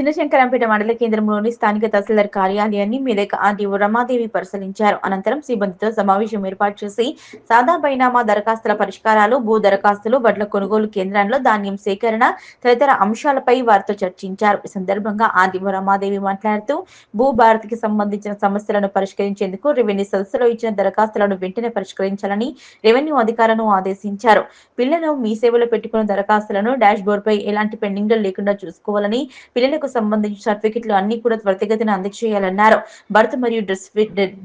చిన్నశంకరంపేట మండల కేంద్రంలోని స్థానిక తహసీల్దార్ కార్యాలయాన్ని మేదక ఆంటీ రమాదేవి పరిశీలించారు. అనంతరం సిబ్బందితో సమావేశం ఏర్పాటు చేసి సాదా బైనామా దరఖాస్తుల పరిష్కారాలు భూ దరఖాస్తులు బట్ల కొనుగోలు కేంద్రంలో ధాన్యం సేకరణ తదితర అంశాలపై వారితో చర్చించారు. ఈ సందర్భంగా ఆంటీ రమాదేవి మాట్లాడుతూ భూ భారతికి సంబంధించిన సమస్యలను పరిష్కరించేందుకు రెవెన్యూ సదస్సులో ఇచ్చిన దరఖాస్తులను వెంటనే పరిష్కరించాలని రెవెన్యూ అధికారులను ఆదేశించారు. పిల్లలు మీ సేవలో పెట్టుకున్న దరఖాస్తులను డాష్ బోర్డ్ పై ఎలాంటి పెండింగ్ లేకుండా చూసుకోవాలని పిల్లలకు సంబంధించిన సర్టిఫికెట్లు అన్ని కూడా త్వరితగతిన అందజేయాలన్నారు బర్త్ మరియు డ్రెస్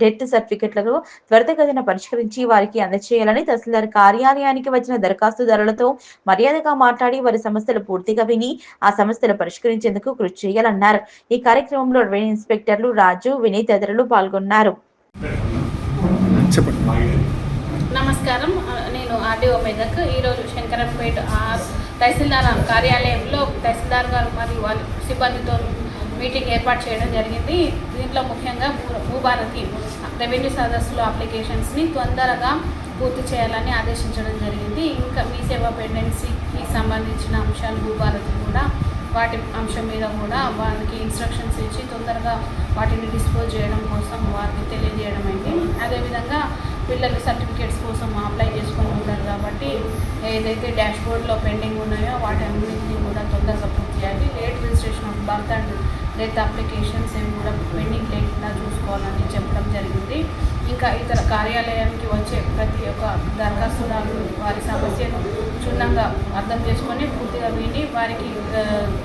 డెత్ సర్టిఫికెట్లను త్వరితగతిన పరిష్కరించి వారికి అందజేయాలని తహసీల్దార్ కార్యాలయానికి వచ్చిన దరఖాస్తుదారులతో మర్యాదగా మాట్లాడి వారి సమస్యలు పూర్తిగా విని ఆ సమస్యలు పరిష్కరించేందుకు కృషి చేయాలన్నారు. ఈ కార్యక్రమంలో రెవెన్యూ ఇన్స్పెక్టర్లు రాజు వినయ్ తదితరులు పాల్గొన్నారు. నమస్కారం. నేను ఆర్డీఓ మెదక్ ఈరోజు శంకరంపేట ఆర్ తహసీల్దార్ కార్యాలయంలో తహసీల్దార్ గారు మరియు వాళ్ళ సిబ్బందితో మీటింగ్ ఏర్పాటు చేయడం జరిగింది. దీంట్లో ముఖ్యంగా భూ- భూభారతి రెవెన్యూ సదస్సులో అప్లికేషన్స్ని తొందరగా పూర్తి చేయాలని ఆదేశించడం జరిగింది. ఇంకా మీ సేవా పెండెన్సీకి సంబంధించిన అంశాలు భూభారతి కూడా వాటి అంశం మీద కూడా వారికి ఇన్స్ట్రక్షన్స్ ఇచ్చి తొందరగా వాటిని డిస్పోజ్ చేయడం కోసం వారికి తెలియజేయడం అయింది. అదేవిధంగా పిల్లలు సర్టిఫికేట్స్ కోసం అప్లై చేసి ఏదైతే డాష్బోర్డ్లో పెండింగ్ ఉన్నాయో వాటన్నింటినీ కూడా తొందరగా పూర్తి చేయాలి. Late registration of birth and death applications ఏమి కూడా పెండింగ్ లేకుండా చూసుకోవాలని చెప్పడం జరిగింది. ఇంకా ఇతర కార్యాలయానికి వచ్చే ప్రతి ఒక్క దరఖాస్తుదారులు వారి సమస్యను క్షుణ్ణంగా అర్థం చేసుకొని పూర్తిగా విని వారికి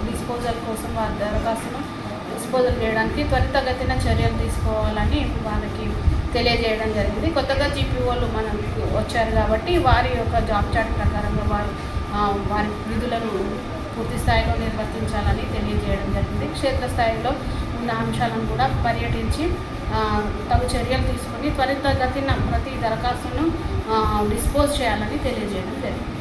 డిస్పోజల్ కోసం వారి దరఖాస్తును డిస్పోజల్ చేయడానికి త్వరితగతిన చర్యలు తీసుకోవాలని వాళ్ళకి తెలియజేయడం జరిగింది. కొత్తగా జీపీఓలు మనకు వచ్చారు కాబట్టి వారి యొక్క జాబ్ చార్ట్ ప్రకారంగా వారు వారి విధులను పూర్తి స్థాయిలో నిర్వర్తించాలని తెలియజేయడం జరిగింది. క్షేత్రస్థాయిలో ఉన్న అంశాలను కూడా పర్యటించి తగు చర్యలు తీసుకొని త్వరితగతిన ప్రతి దరఖాస్తును డిస్పోజ్ చేయాలని తెలియజేయడం జరిగింది.